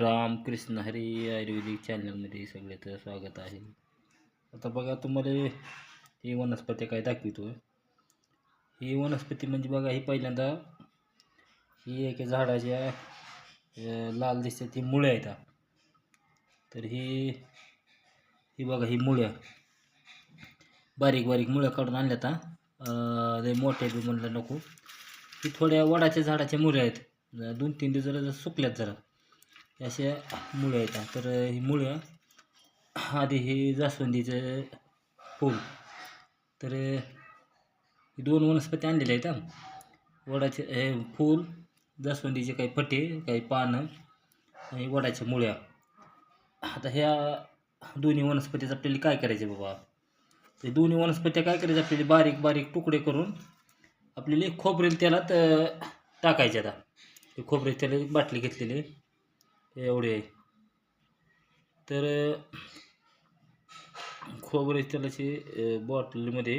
राम कृष्ण हरी आयुर्वेदिक चॅनलमध्ये सगळ्याचं स्वागत आहे. आता बघा तुम्हाला ही वनस्पती काय दाखवितो ही वनस्पती म्हणजे बघा ही पहिल्यांदा ही एका झाडाच्या लाल दिसतात ही मुळ्या आहेत. तर ही ही बघा ही मुळ्या. बारीक बारीक मुळ्या काढून आणल्यात हा. अं, लय मोठ्या बी म्हणलं नको. ही थोड्या वडाच्या झाडाच्या मुळ्या आहेत. दोन तीन दिवस जरा सुकल्यात जरा. अशा मुळ्या आहेत. तर ही मुळ्या आधी हे जास्वंदीचं फूल. तर ही दोन वनस्पती आणलेल्या आहेत वडाचे हे फूल जास्वंदीचे काही फटे काही पानं आणि वडाच्या मुळ्या. आता ह्या दोन्ही वनस्पतीचं आपल्याला काय करायचे बाबा? ते दोन्ही वनस्पत्या काय करायच्या आपल्याला बारीक बारीक तुकडे करून आपल्याला खोबरेल तेलात टाकायचे आता. ते खोबरेल तेल एक बाटली घेतलेली. आहे. एवढे आहे. तर खोबरे तेलाचे बॉटलमध्ये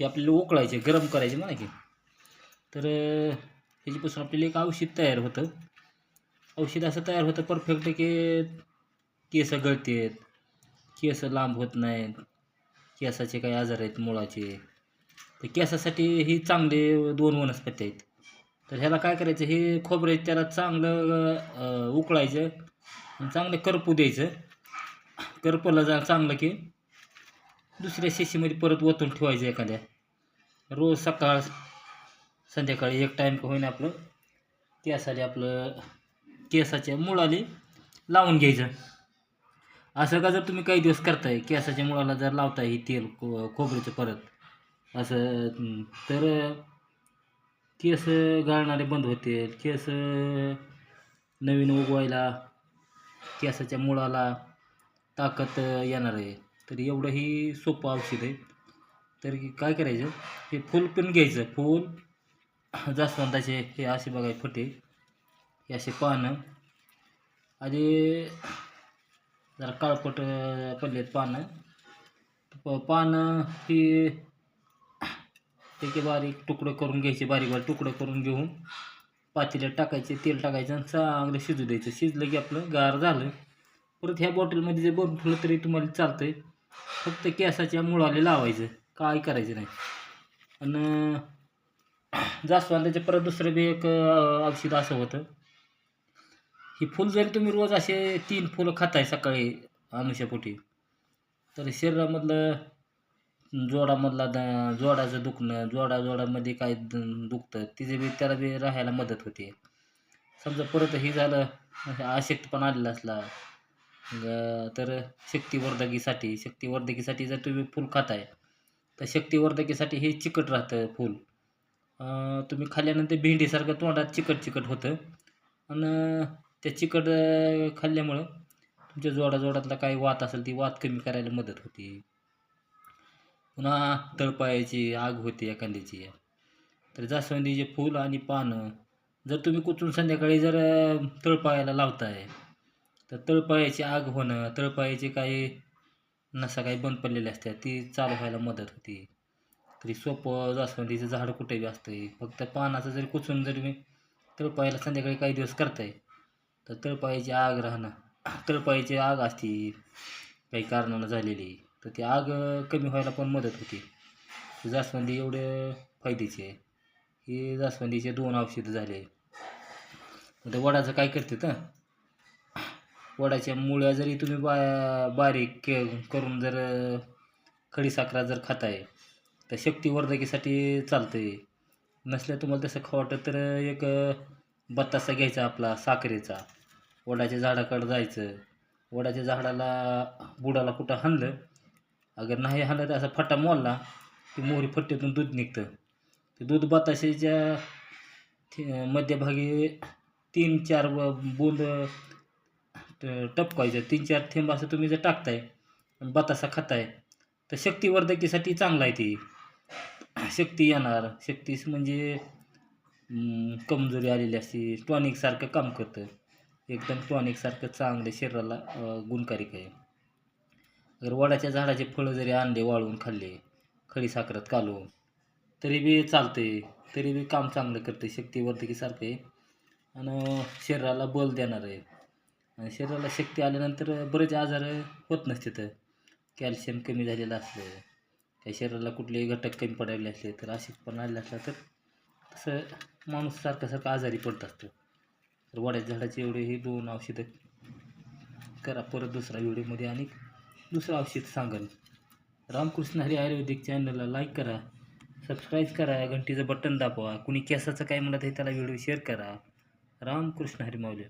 हे आपल्याला उकळायचे गरम करायचे म्हणा की. तर ह्याच्यापासून आपल्याला एक औषध तयार होतं. औषध असं तयार होतं परफेक्ट की केस गळतेत केस लांब होत नाहीत केसाचे काही आजार आहेत मुळाचे. तर केसासाठी ही चांगले दोन वनस्पती आहेत. तर ह्याला काय करायचं? हे खोबरे त्याला चांगलं उकळायचं आणि चांगलं करपू द्यायचं. करपलं जा चांगलं की दुसऱ्या शेशीमध्ये परत ओतून ठेवायचं एखाद्या. रोज सकाळ संध्याकाळी एक टाईम होईन होईना आपलं केसाले आपलं केसाच्या मुळाले लावून घ्यायचं. असं का जर तुम्ही काही दिवस करताय केसाच्या मुळाला जर लावताय हे तेल खो खोबऱ्याचं परत असं तर केस गाळणारे बंद होते केस नवीन उगवायला केसाच्या मुळाला ताकद येणार आहे. तर एवढं ही सोपं औषध आहे. तर की काय करायचं? हे फूल पण घ्यायचं. फूल जास्वंदाचे हे असे बघाय फटे. हे असे पानं. आधी जरा काळपट पडलेत पानं. प- पानं ही त्याचे बारीक तुकडं करून घ्यायचे बारीक बारीक तुकडं करून घेऊन पातेल्यात टाकायचे तेल टाकायचं आणि चांगलं शिजू द्यायचं. शिजलं की आपलं गार झालं. परत ह्या बॉटलमध्ये जे बनवून तरी तुम्हाला चालतंय. फक्त केसाच्या मुळाले लावायचं. काय करायचं नाही. आणि जास्वंदाचे परत दुसरं बी एक औषध असं होतं. ही फुल जरी तुम्ही रोज असे तीन फुलं खाताय सकाळी अनुष्यापोटी तर शरीरामधलं जोडामधला द जोडाचं दुखणं जोडा जोडामध्ये काय दुखतं तिचे बी त्याला बी राहायला मदत होते. समजा परत हे झालं आशक्तपणा आलेला असला तर शक्तिवर्धकीसाठी शक्तिवर्धकीसाठी जर तुम्ही फूल खाताय तर शक्तिवर्धकीसाठी हे चिकट राहतं फूल. तुम्ही खाल्ल्यानंतर भेंडीसारखं तोंडात चिकट चिकट होतं. आणि त्या चिकट खाल्ल्यामुळं तुमच्या जोडा जोडातला काही वात असेल ती वात कमी करायला मदत होते. पुन्हा तळपायाची आग होते एखाद्याची. तर जास्वंदीचे फूल आणि पानं जर तुम्ही कुचून संध्याकाळी जर तळपायाला लावताय तर तळपायाची आग होणं तळपायाचे काही नसा काही बंद पडलेल्या असतात ती चालू व्हायला मदत होते. तरी सोपं जास्वंदीचं झाड कुठेही असतं फक्त पानाचं जरी कुचून जर मी तळपायाला संध्याकाळी काही दिवस करताय तर तळपायाची आग राहणं तळपायाची आग असती काही कारणानं झालेली. तर ती आग कमी व्हायला पण मदत होते. जास्वंदी एवढे फायद्याचे आहे. हे जास्वंदीचे दोन औषधं झाले. तर वडाचं काय करते तर वडाच्या मुळ्या जरी तुम्ही बा बारीक के करून जर खडीसाखरा जर खाताय तर शक्तिवर्धकीसाठी आहे नसल्या तुम्हाला तसं खावं वाटतं तर एक बत्तासा घ्यायचा आपला साखरेचा. वडाच्या झाडाकडं जायचं. वडाच्या झाडाला बुडाला कुठं हाणलं अगर नाही हाणलं तर असा फटा मोडला की मोहरी फट्ट्यातून दूध निघतं. ते दूध बताशाच्या मध्यभागी तीन चार बोंद ट- टपकायचं तीन चार थेंब असं तुम्ही जर टाकताय बतासा खाताय तर शक्तिवर्धकीसाठी चांगला आहे ती. शक्ती येणार. शक्तीस म्हणजे कमजोरी आलेली असते. टॉनिकसारखं काम करतं. एकदम टॉनिकसारखं चांगलं शरीराला अं, गुणकारिक आहे. जर वडाच्या झाडाचे फळं जरी आणले वाळवून खाल्ले खडी साखरात कालवून तरी बी चालते तरी बी काम चांगलं करते शक्तीवर्धकीसारखं आहे. आणि शरीराला बल देणार आहे. आणि शरीराला शक्ती आल्यानंतर बरेच आजार होत नसते तर कॅल्शियम कमी झालेलं असलं काही शरीराला कुठलेही घटक कमी पडायले असले तर पण आलेला असला तर तसं माणूस सारखं सारखं आजारी पडत असतो. तर वड्याच्या झाडाचे एवढे हे दोन औषधं करा परत दुसऱ्या व्हिडिओमध्ये आणि दुसरं औषध सांगेन. रामकृष्ण हरी आयुर्वेदिक चॅनलला लाईक करा सबस्क्राईब करा घंटीचं बटन दाबवा कुणी केसाचं काय म्हणत आहे त्याला व्हिडिओ शेअर करा. रामकृष्ण हरी माऊली